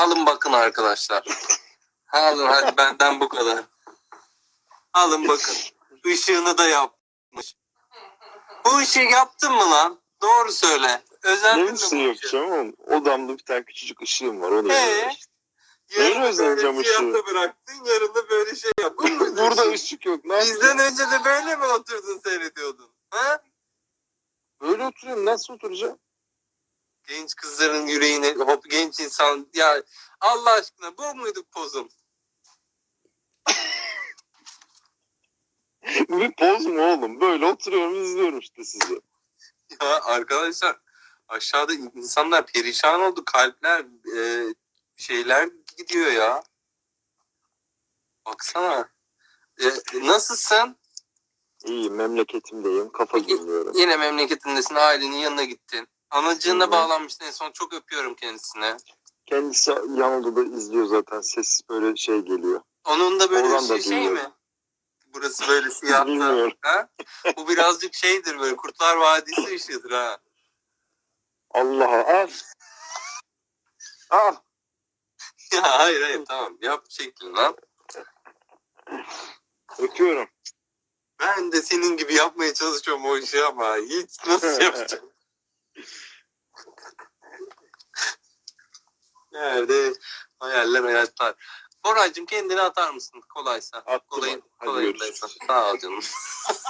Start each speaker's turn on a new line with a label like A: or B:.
A: Alın bakın arkadaşlar. Alın hadi benden bu kadar. Alın bakın. Işığını da yapmış. Bu ışığı yaptın mı lan? Doğru söyle. Özendin
B: Ne
A: mi bu ışığı?
B: yapacağım oğlum. Odamda bir tane küçücük ışığım var. Onu
A: Ee?
B: Neyle özeneceğim
A: böyle
B: ışığı?
A: siyahta bıraktın, yarını böyle şey mı?
B: Burada ışık yok. Ne
A: Bizden
B: yapayım?
A: önce de böyle mi oturdun seyrediyordun? Ha?
B: Böyle oturuyorum. Nasıl oturacağım?
A: Genç kızların yüreğine hop genç insan ya Allah aşkına bu muydu pozum?
B: Bu bir poz mu oğlum? Böyle oturuyorum izliyorum işte sizi.
A: Ya arkadaşlar aşağıda insanlar perişan oldu kalpler e, şeyler gidiyor ya. Baksana. E, nasılsın?
B: İyi memleketimdeyim. Kafa dinliyorum.
A: Yine memleketindesin ailenin yanına gittin. Anacığına bağlanmıştın en son çok öpüyorum kendisine.
B: Kendisi yan odada izliyor zaten. Ses böyle şey geliyor.
A: Onun da böyle
B: Oradan da
A: şey, şey mi? Burası böyle siyahlı.
B: Bilmiyorum.
A: ha? Bu birazcık şeydir böyle Kurtlar Vadisi ışığıdır ha.
B: Allah'a al. Al.
A: Ya hayır hayır tamam yap şeklin lan.
B: Öpüyorum.
A: Ben de senin gibi yapmaya çalışıyorum o işi ama hiç nasıl yapacağım? Nerede hayaller hayatlar. Boracığım kendini atar mısın kolaysa?
B: Attım.
A: Kolay,
B: Hadi
A: kolayındaysa. Sağ ol canım.